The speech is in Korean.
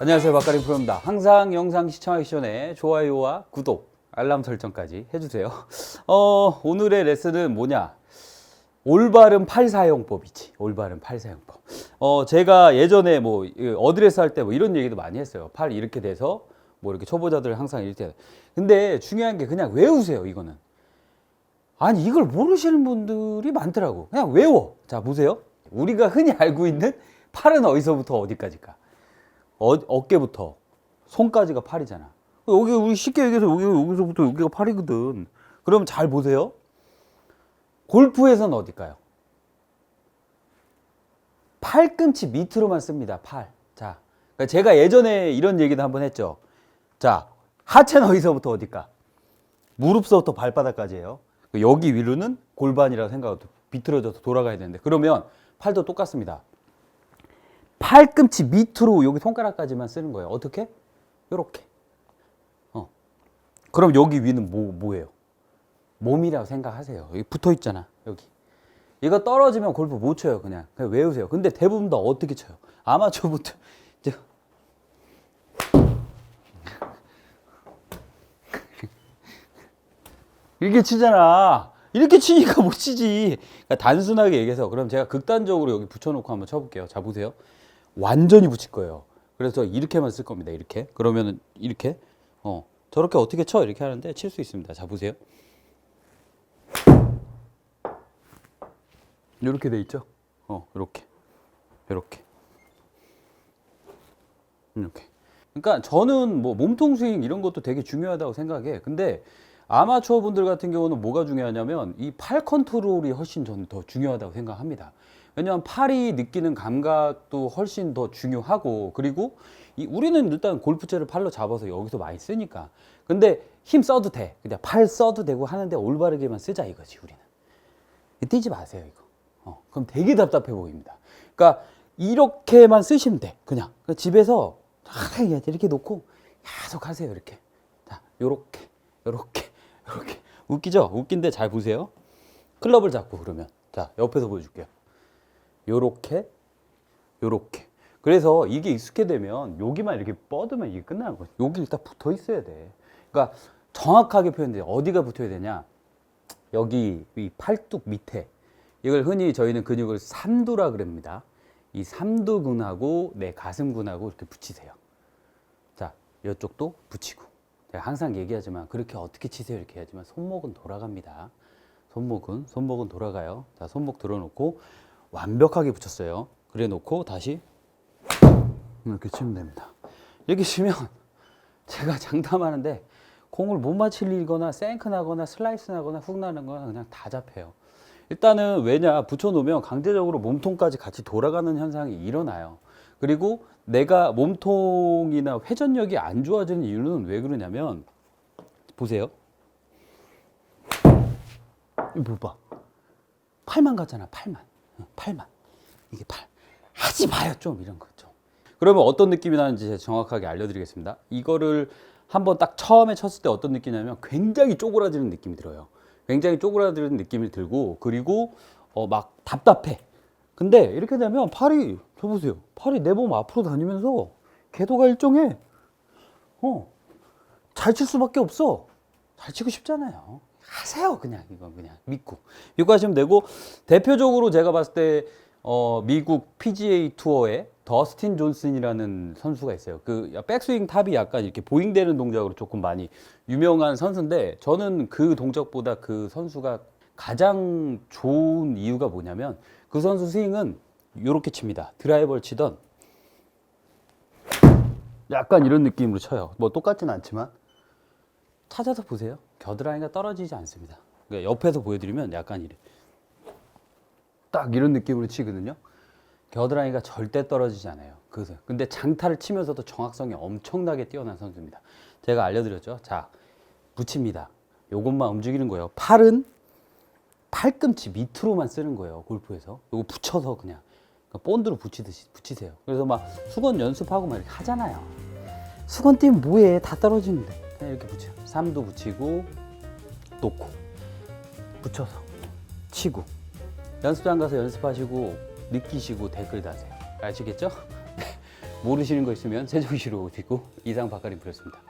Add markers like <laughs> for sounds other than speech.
안녕하세요 박가림 프로입니다. 항상 영상 시청하기 전에 좋아요와 구독, 알람 설정까지 해주세요. <laughs> 어, 오늘의 레슨은 뭐냐? 올바른 팔 사용법이지. 올바른 팔 사용법. 어, 제가 예전에 뭐이 어드레스 할 때 뭐 이런 얘기도 많이 했어요. 팔 이렇게 돼서 뭐 이렇게 초보자들 항상 이렇게. 근데 중요한 게 그냥 외우세요. 이거는. 아니 이걸 모르시는 분들이 많더라고. 그냥 외워. 자 보세요. 우리가 흔히 알고 있는 팔은 어디서부터 어디까지가. 어, 어깨부터 손까지가 팔이잖아. 여기 우리 쉽게 얘기해서 여기 여기서부터 여기가 팔이거든. 그럼 잘 보세요. 골프에서는 어딜까요? 팔꿈치 밑으로만 씁니다. 팔. 자, 그러니까 제가 예전에 이런 얘기도 한번 했죠. 자, 하체는 어디서부터 어디까? 무릎서부터 발바닥까지예요. 여기 위로는 골반이라고 생각하고 비틀어져서 돌아가야 되는데 그러면 팔도 똑같습니다. 팔꿈치 밑으로 여기 손가락까지만 쓰는 거예요. 어떻게? 요렇게. 어. 그럼 여기 위는 뭐, 뭐예요? 몸이라고 생각하세요. 여기 붙어 있잖아. 여기. 이거 떨어지면 골프 못 쳐요. 그냥. 그냥 외우세요. 근데 대부분 다 어떻게 쳐요? 아마추어부터 <laughs> 이제 <laughs> 이렇게 치잖아. 이렇게 치니까 못 치지. 그러니까 단순하게 얘기해서 그럼 제가 극단적으로 여기 붙여놓고 한번 쳐볼게요. 자 보세요. 완전히 붙일 거예요. 그래서 이렇게만 쓸 겁니다. 이렇게. 그러면은 이렇게 어 저렇게 어떻게 쳐 이렇게 하는데 칠 수 있습니다. 자 보세요. 이렇게 돼 있죠. 어 이렇게 이렇게 이렇게. 그러니까 저는 뭐 몸통 스윙 이런 것도 되게 중요하다고 생각해. 근데 아마추어 분들 같은 경우는 뭐가 중요하냐면 이 팔 컨트롤이 훨씬 저는 더 중요하다고 생각합니다. 왜냐하면 팔이 느끼는 감각도 훨씬 더 중요하고 그리고 이 우리는 일단 골프채를 팔로 잡아서 여기서 많이 쓰니까. 근데 힘 써도 돼. 그냥 팔 써도 되고 하는데 올바르게만 쓰자 이거지 우리는. 뛰지 마세요 이거. 어, 그럼 되게 답답해 보입니다. 그러니까 이렇게만 쓰시면 돼. 그냥 그러니까 집에서 아, 이렇게 놓고 계속 하세요 이렇게. 자, 요렇게, 요렇게, 요렇게. 웃기죠? 웃긴데 잘 보세요. 클럽을 잡고 그러면 자 옆에서 보여줄게요. 요렇게, 요렇게. 그래서 이게 익숙해 되면 여기만 이렇게 뻗으면 이게 끝나는 거죠. 여기 일단 붙어 있어야 돼. 그러니까 정확하게 표현돼. 어디가 붙어야 되냐? 여기 이 팔뚝 밑에 이걸 흔히 저희는 근육을 삼두라 그럽니다. 이 삼두근하고 내 가슴근하고 이렇게 붙이세요. 자, 이쪽도 붙이고. 제가 항상 얘기하지만 그렇게 어떻게 치세요 이렇게 하지만 손목은 돌아갑니다. 손목은 손목은 돌아가요. 자, 손목 들어놓고 완벽하게 붙였어요. 그래 놓고 다시 이렇게 치면 됩니다. 이렇게 치면 <laughs> 제가 장담하는데 공을 못 맞힐거나 생크 나거나 슬라이스 나거나 훅 나는 거나 그냥 다 잡혀요. 일단은 왜냐 붙여놓으면 강제적으로 몸통까지 같이 돌아가는 현상이 일어나요. 그리고 내가 몸통이나 회전력이 안 좋아지는 이유는 왜 그러냐면 보세요. 이거 봐. 팔만 가잖아. 팔만. 어, 팔만. 이게 팔. 하지 마요 좀 이런 거 좀. 그러면 어떤 느낌이 나는지 정확하게 알려드리겠습니다. 이거를 한번 딱 처음에 쳤을 때 어떤 느낌이냐면 굉장히 쪼그라드는 느낌이 들어요. 굉장히 쪼그라드는 느낌이 들고 그리고 어 막 답답해. 근데 이렇게 되면 팔이 저 보세요. 팔이 내 몸 앞으로 다니면서 궤도가 일정해. 어. 잘 칠 수밖에 없어. 잘 치고 싶잖아요. 하세요 그냥 이건 그냥 믿고 믿고 하시면 되고 대표적으로 제가 봤을 때 어, 미국 PGA 투어에 더스틴 존슨이라는 선수가 있어요. 그 백스윙 탑이 약간 이렇게 보잉되는 동작으로 조금 많이 유명한 선수인데 저는 그 동작보다 그 선수가 가장 좋은 이유가 뭐냐면 그 선수 스윙은 이렇게 칩니다. 드라이버를 치던 약간 이런 느낌으로 쳐요. 뭐 똑같진 않지만 찾아서 보세요. 겨드랑이가 떨어지지 않습니다. 그러니까 옆에서 보여드리면 약간 이래. 딱 이런 느낌으로 치거든요. 겨드랑이가 절대 떨어지지 않아요. 그래서 근데 장타를 치면서도 정확성이 엄청나게 뛰어난 선수입니다. 제가 알려드렸죠. 자, 붙입니다. 요것만 움직이는 거예요. 팔은 팔꿈치 밑으로만 쓰는 거예요. 골프에서. 요거 붙여서 그냥 그러니까 본드로 붙이듯이 붙이세요. 그래서 막 수건 연습하고 막 이렇게 하잖아요. 수건 띄면 뭐해? 다 떨어지는데. 그냥 이렇게 붙여요. 삼도 붙이고 놓고 붙여서 치고 연습장 가서 연습하시고 느끼시고 댓글 다세요. 아시겠죠? <laughs> 모르시는 거 있으면 세종시로 오시고 이상 박가림 부렸습니다.